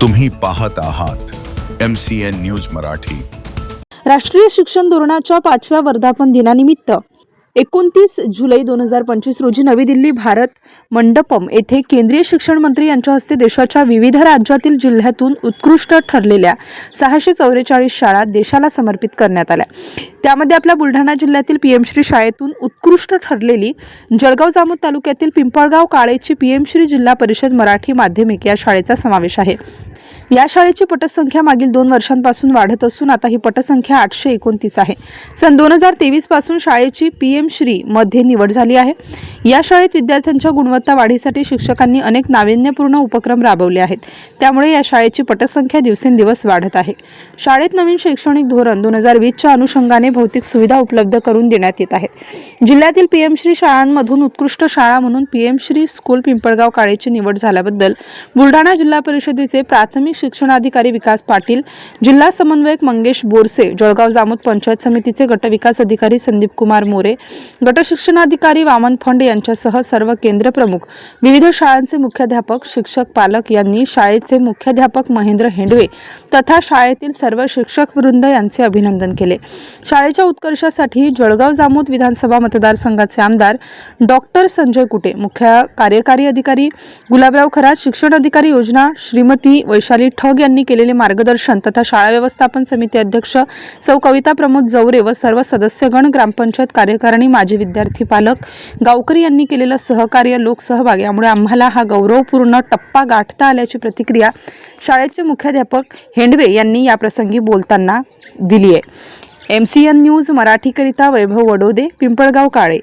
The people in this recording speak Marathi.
तुम्ही पाहत आहात M C N news Marathi. राष्ट्रीय शिक्षण धोरणाच्या पाचव्या वर्धापन दिनानिमित्त एकोणतीस जुलै दोन हजार पंचवीस रोजी नवी दिल्ली भारत मंडपम येथे केंद्रीय शिक्षण मंत्री यांच्या हस्ते देशाच्या विविध राज्यातील जिल्ह्यातून उत्कृष्ट ठरलेल्या सहाशे चौवेचाळीस शाळा देशाला समर्पित करण्यात आल्या. त्यामध्ये आपल्या बुलढाणा जिल्ह्यातील पीएमश्री शाळेतून उत्कृष्ट ठरलेली जळगाव जामोद तालुक्यातील पिंपळगाव काळेची पीएमश्री जिल्हा परिषद मराठी माध्यमिक या शाळेचा समावेश आहे. या शाळेची पटसंख्या मागील दोन वर्षांपासून वाढत असून आता ही पटसंख्या आठशे एकोणतीस आहे. सन दोन हजार तेवीसपासून शाळेची पी एम श्री मध्ये निवड झाली आहे. या शाळेत विद्यार्थ्यांच्या गुणवत्ता वाढीसाठी शिक्षकांनी अनेक नाविन्यपूर्ण उपक्रम राबवले आहेत. त्यामुळे या शाळेची पटसंख्या दिवसेंदिवस वाढत आहे. शाळेत नवीन शैक्षणिक धोरण दोन हजार वीसच्या अनुषंगाने भौतिक सुविधा उपलब्ध करून देण्यात येत आहेत. जिल्ह्यातील पीएमश्री शाळांमधून उत्कृष्ट शाळा म्हणून पीएमश्री स्कूल पिंपळगाव काळेची निवड झाल्याबद्दल बुलढाणा जिल्हा परिषदेचे प्राथमिक शिक्षणाधिकारी विकास पाटील जिल्हा समन्वयक मंगेश बोरसे जळगाव जामोद पंचायत समितीचे गटविकास अधिकारी संदीप कुमार मोरे गटशिक्षणाधिकारी वामन फंड यांच्यासह सर्व केंद्र प्रमुख विविध शाळांचे मुख्याध्यापक शिक्षक पालक यांनी शाळेचे मुख्याध्यापक महेंद्र हेंडवे तथा शाळेतील सर्व शिक्षक वृंद यांचे अभिनंदन केले. शाळेच्या उत्कर्षासाठी जळगाव जामोद विधानसभा मतदारसंघाचे आमदार डॉक्टर संजय कुटे मुख्य कार्यकारी अधिकारी गुलाबराव खरात शिक्षण अधिकारी योजना श्रीमती वैशाली ठग यांनी केलेले मार्गदर्शन तथा शाळा व्यवस्थापन समिती अध्यक्ष सौ कविता प्रमोद जवरे व सर्व सदस्यगण ग्रामपंचायत कार्यकारिणी माजी विद्यार्थी पालक गावकरी यांनी केलेलं सहकार्य लोकसहभाग. यामुळे आम्हाला हा गौरवपूर्ण टप्पा गाठता आल्याची प्रतिक्रिया शाळेचे मुख्याध्यापक हेंडवे यांनी याप्रसंगी बोलताना दिली आहे एम सी एन न्यूज मराठीकरिता वैभव वडोदे पिंपळगाव काळे.